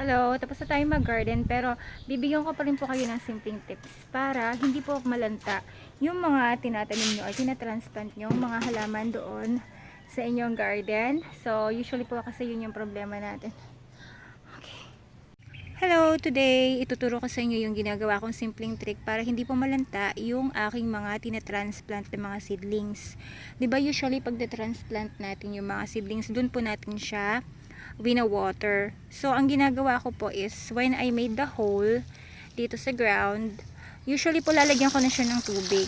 Hello, tapos na tayo mag-garden pero bibigyan ko pa rin po kayo ng simpleng tips para hindi po malanta yung mga tinatanim nyo or tinatransplant nyo, mga halaman doon sa inyong garden. So, usually po kasi yun yung problema natin. Okay. Hello, today ituturo ko sa inyo yung ginagawa kong simpleng trick para hindi po malanta yung aking mga tinatransplant na mga seedlings. ba usually pag transplant natin yung mga seedlings, dun po natin siya wina-water. So, ang ginagawa ko po is, when I made the hole dito sa ground, usually po lalagyan ko na siya ng tubig.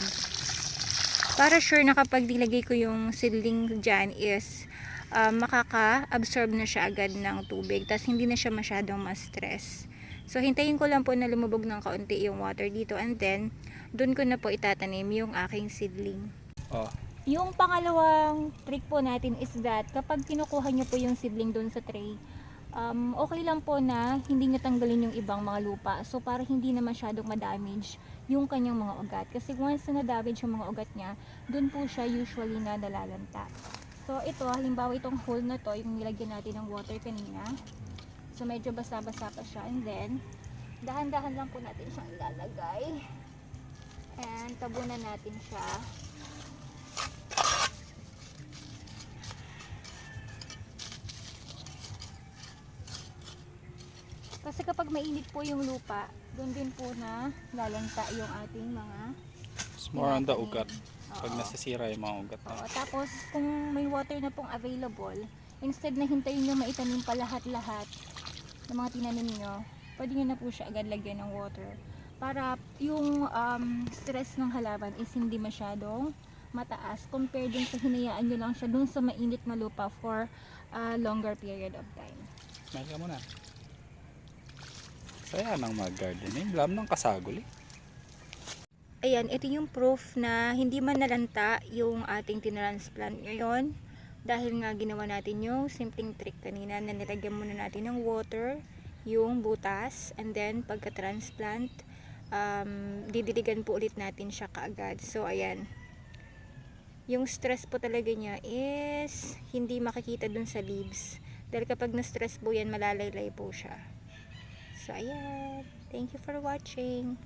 Para sure na kapag nilagay ko yung seedling dyan is, um, makaka-absorb na siya agad ng tubig. Tapos, hindi na siya masyadong ma-stress. So, hintayin ko lang po na lumubog ng kaunti yung water dito. And then, dun ko na po itatanim yung aking seedling. Oh, Yung pangalawang trick po natin is that kapag kinukuha nyo po yung seedling doon sa tray, um, okay lang po na hindi nyo tanggalin yung ibang mga lupa. So para hindi na masyadong ma-damage yung kanyang mga ugat. Kasi once na na-damage yung mga ugat niya, doon po siya usually na nalalanta. So ito, halimbawa itong hole na to, yung nilagyan natin ng water kanina. So medyo basa-basa pa siya. And then, dahan-dahan lang po natin siyang ilalagay. And tabunan natin siya. Kasi kapag mainit po yung lupa, doon din po na lalanta yung ating mga it's more on the ugat. Pag Oo. nasisira yung mga ugat Oo, na. tapos kung may water na pong available, instead na hintayin nyo maitanim pa lahat-lahat ng mga tinanim nyo, pwede nyo na po siya agad lagyan ng water. Para yung um, stress ng halaman is hindi masyadong mataas compared dun sa hinayaan nyo lang siya dun sa mainit na lupa for a longer period of time. Smile ka muna. Saya nang mag-gardening. Lam ng kasagol eh. Ayan, ito yung proof na hindi man nalanta yung ating tinransplant ngayon. Dahil nga ginawa natin yung simpleng trick kanina na nilagyan muna natin ng water, yung butas, and then pagka-transplant, um, didiligan po ulit natin siya kaagad. So, ayan. Yung stress po talaga niya is hindi makikita dun sa leaves. Dahil kapag na-stress po yan, malalaylay po siya. So, ayan. Thank you for watching.